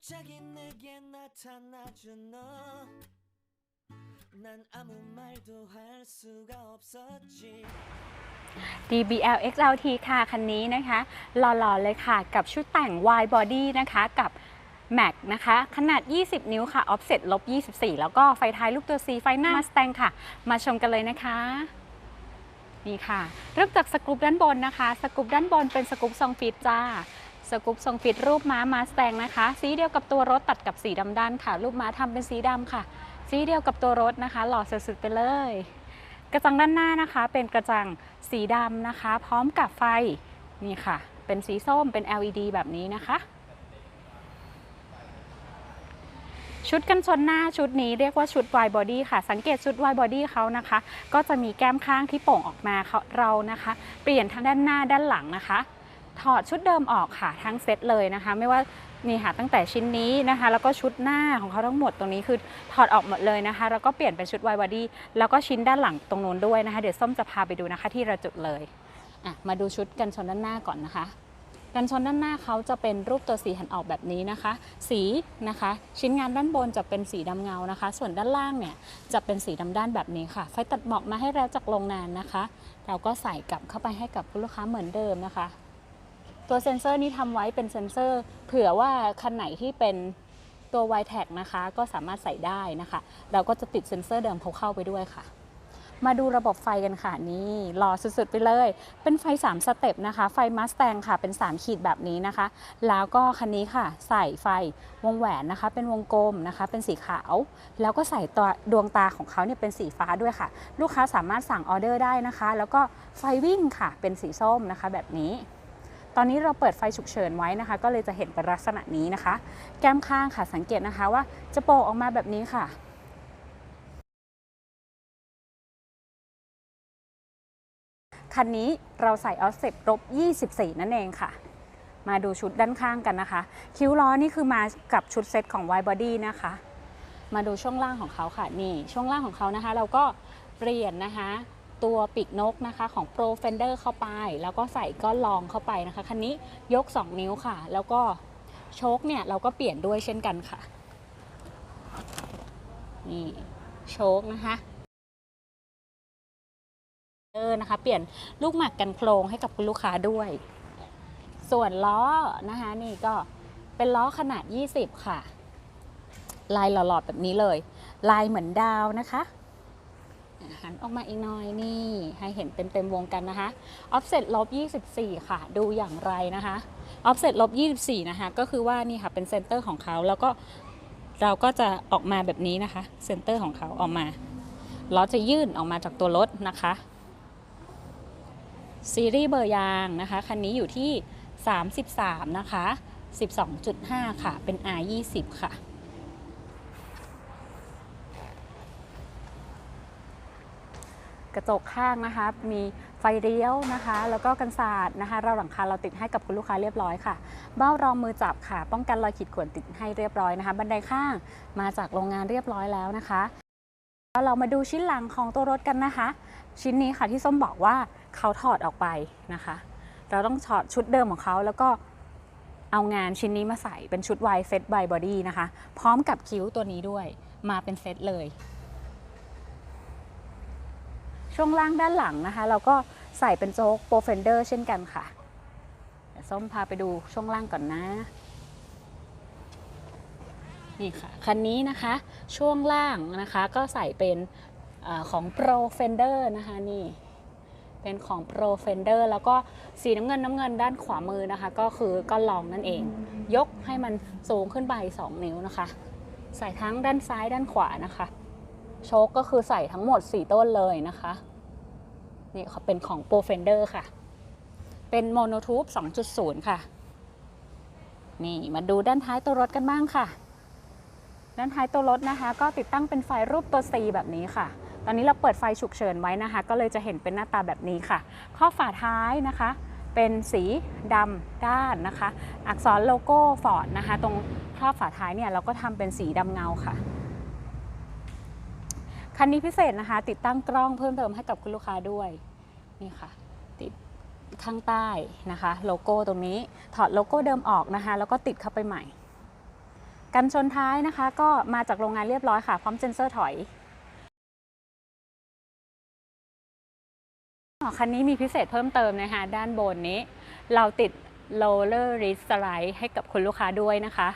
갑자기 내게 나타나준 너. 난 아무 말도 할 수가 없었지. DBL XLT ค่ะ คันนี้นะคะ หล่อๆ เลยค่ะ กับชุดแต่ง wide body นะคะ กับ Mac นะคะ ขนาด 20 นิ้วค่ะ offset ลบ 24 แล้วก็ไฟท้ายรูปตัว C ไฟหน้า Mustang ค่ะ มาชมกันเลยนะคะ นี่ค่ะ เริ่มจากสกรูปด้านบนนะคะ สกรูปด้านบนเป็นสกรูปทรงฟิตจ้า สกรูปทรงฟิตรูปม้ามาสแตงนะคะ สีเดียวกับตัวรถตัดกับสีดำด้านค่ะ รูปม้าทำเป็นสีดำค่ะ สีเดียวกับตัวรถนะคะ หล่อสุดๆไปเลย กระจังด้านหน้านะคะ เป็นกระจังสีดำนะคะ พร้อมกับไฟนี่ค่ะ เป็นสีส้มเป็น LED แบบนี้นะคะ ชุดกันชนหน้าชุดนี้เรียกว่าชุด wide body ค่ะ สังเกตชุด wide body เขานะคะ ก็จะมีแก้มข้างที่โป่งออกมาเขาเรานะคะ เปลี่ยนทั้งด้านหน้าด้านหลังนะคะ ถอดชุดเดิมออกค่ะทั้งเซตเลยนะคะ ไม่ว่านี่ค่ะตั้งแต่ชิ้นนี้นะคะ แล้วก็ชุดหน้าของเขาทั้งหมดตรงนี้คือถอดออกหมดเลยนะคะ แล้วก็เปลี่ยนเป็นชุด wide body แล้วก็ชิ้นด้านหลังตรงนู้นด้วยนะคะ เดี๋ยวส้มจะพาไปดูนะคะที่ระจุดเลยอะมาดูชุดกันชนด้านหน้าก่อนนะคะ กันชนด้านหน้าเขาจะเป็นรูปตัวสีหันออกแบบนี้นะคะ สีนะคะ ชิ้นงานด้านบนจะเป็นสีดำเงานะคะ ส่วนด้านล่างเนี่ยจะเป็นสีดำด้านแบบนี้ค่ะ ไฟตัดหมอกมาให้แล้วจากโรงงานนะคะ เราก็ใส่กลับเข้าไปให้กับลูกค้าเหมือนเดิมนะคะ ตัวเซ็นเซอร์นี้ทำไว้เป็นเซ็นเซอร์ เผื่อว่าคันไหนที่เป็นตัว y t a g นะคะก็สามารถใส่ได้นะคะ เราก็จะติดเซ็นเซอร์เดิมเขาเข้าไปด้วยค่ะ มาดูระบบไฟกันค่ะนี่หล่อสุดๆไปเลย เป็นไฟ 3 สเต็ปนะคะ ไฟมัสแตงค่ะเป็น 3 ขีดแบบนี้นะคะ แล้วก็คันนี้ค่ะ ใส่ไฟวงแหวนนะคะ เป็นวงกลมนะคะ เป็นสีขาว แล้วก็ใส่ตัวดวงตาของเขาเนี่ยเป็นสีฟ้าด้วยค่ะ ลูกค้าสามารถสั่งออเดอร์ได้นะคะ แล้วก็ไฟวิ่งค่ะเป็นสีส้มนะคะแบบนี้ ตอนนี้เราเปิดไฟฉุกเฉินไว้นะคะ ก็เลยจะเห็นเป็นลักษณะนี้นะคะ แก้มข้างค่ะสังเกตนะคะว่าจะโป่งออกมาแบบนี้ค่ะคันนี้เราใส่ออฟเซ็ตลบ24 นั่นเองค่ะ มาดูชุดด้านข้างกันนะคะ คิ้วล้อนี่คือมากับชุดเซ็ตของ Wide Body นะคะ มาดูช่วงล่างของเขาค่ะ นี่ ช่วงล่างของเขานะคะ เราก็เปลี่ยนนะคะ ตัวปีกนกนะคะของ Pro Fender เข้าไป แล้วก็ใส่ก้อนรองเข้าไปนะคะคันนี้ยก 2 นิ้วค่ะ แล้วก็โชคเนี่ยเราก็เปลี่ยนด้วยเช่นกันค่ะ นี่โชคนะคะเออนะคะ เปลี่ยนลูกหมากกันโครงให้กับคุณลูกค้าด้วย ส่วนล้อนะคะ นี่ก็เป็นล้อขนาด 20 ค่ะ ลายหล่อๆแบบนี้เลย ลายเหมือนดาวนะคะ หันออกมาอีกหน่อยนี่ให้เห็นเต็มๆวงกันนะคะ offset ลบ24 ค่ะ ดูอย่างไรนะคะ offset ลบ24 นะคะ ก็คือว่านี่ค่ะเป็นเซนเตอร์ของเขาแล้วก็เราก็จะออกมาแบบนี้นะคะเซนเตอร์ของเขาออกมาล้อจะยื่นออกมาจากตัวรถนะคะ ซีรีส์เบอร์ยางนะคะ คันนี้อยู่ที่ 33 นะคะ 12.5 ค่ะ เป็น R20 ค่ะ กระจกข้างนะคะ มีไฟเลี้ยวนะคะ แล้วก็กันศาสตร์นะคะ เราหลังคาเราติดให้กับคุณลูกค้าเรียบร้อยค่ะ เบ้ารองมือจับค่ะ ป้องกันรอยขีดข่วนติดให้เรียบร้อยนะคะ บันไดข้างมาจากโรงงานเรียบร้อยแล้วนะคะแล้วเรามาดูชิ้นหลังของตัวรถกันนะคะ ชิ้นนี้ค่ะที่ส้มบอกว่าเขาถอดออกไปนะคะ เราต้องถอดชุดเดิมของเขาแล้วก็เอางานชิ้นนี้มาใส่เป็นชุด Y Set by Body นะคะ พร้อมกับคิ้วตัวนี้ด้วยมาเป็นเซตเลย ช่วงล่างด้านหลังนะคะ เราก็ใส่เป็นโจ๊กโปรเฟนเดอร์เช่นกันค่ะส้มพาไปดูช่วงล่างก่อนนะนี่ค่ะคันนี้นะคะช่วงล่างนะคะก็ใส่เป็นอของ Pro Fender นะคะนี่เป็นของ Pro Fender แล้วก็สีน้ำเงินน้ำเงินด้านขวามือนะคะ ก็คือก้อนรองนั่นเอง ยกให้มันสูงขึ้นไป 2 นิ้วนะคะ ใส่ทั้งด้านซ้ายด้านขวานะคะ โชคก็คือใส่ทั้งหมด 4 ต้นเลยนะคะ นี่เขาเป็นของ Pro Fender ค่ะ เป็นโมโนทูบ2.0 ค่ะ นี่มาดูด้านท้ายตัวรถกันบ้างค่ะ ด้านท้ายตัวรถนะคะ ก็ติดตั้งเป็นไฟรูปตัว C แบบนี้ค่ะ ตอนนี้เราเปิดไฟฉุกเฉินไว้นะคะ ก็เลยจะเห็นเป็นหน้าตาแบบนี้ค่ะ ข้อฝาท้ายนะคะ เป็นสีดำด้านนะคะ อักษรโลโก้ฟอร์ดนะคะ ตรงครอบฝาท้ายเนี่ยเราก็ทำเป็นสีดำเงาค่ะ คันนี้พิเศษนะคะ ติดตั้งกล้องเพิ่มเติมให้กับคุณลูกค้าด้วยนี่ค่ะ ติดข้างใต้นะคะ โลโก้ตรงนี้ถอดโลโก้เดิมออกนะคะ แล้วก็ติดเข้าไปใหม่ กันชนท้ายนะคะ ก็มาจากโรงงานเรียบร้อยค่ะพร้อมเซ็นเซอร์ถอยคันนี้มีพิเศษเพิ่มเติมนะคะ ด้านบนนี้ เราติด roller wrist slide ให้กับคุณลูกค้าด้วยนะคะ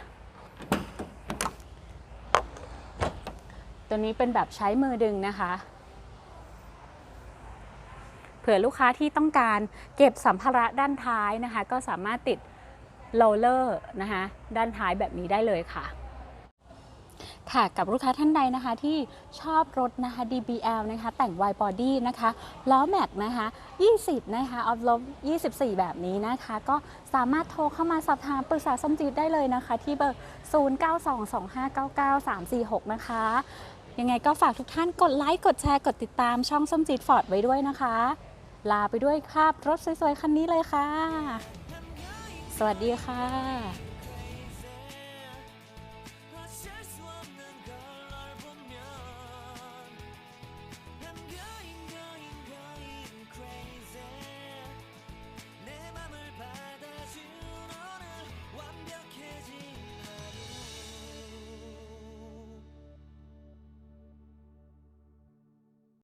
ตัวนี้เป็นแบบใช้มือดึงนะคะ เผื่อลูกค้าที่ต้องการเก็บสัมภาระด้านท้ายนะคะ ก็สามารถติดโรลเลอร์นะคะ ด้านท้ายแบบนี้ได้เลยค่ะ ค่ะกับลูกค้าท่านใดนะคะที่ชอบรถนะคะ DBL นะคะแต่ง wide body นะคะล้อแม็กนะคะ 20 นะคะออฟลบ24 แบบนี้นะคะ ก็สามารถโทรเข้ามาสอบถามปรึกษาส้มจีดได้เลยนะคะ ที่เบอร์ 0922599346 นะคะ ยังไงก็ฝากทุกท่านกดไลค์ กดแชร์ กดติดตามช่องส้มจีดฟอร์ดไว้ด้วยนะคะ ลาไปด้วยภาพรถสวยๆ คันนี้เลยค่ะ สวัสดีค่ะ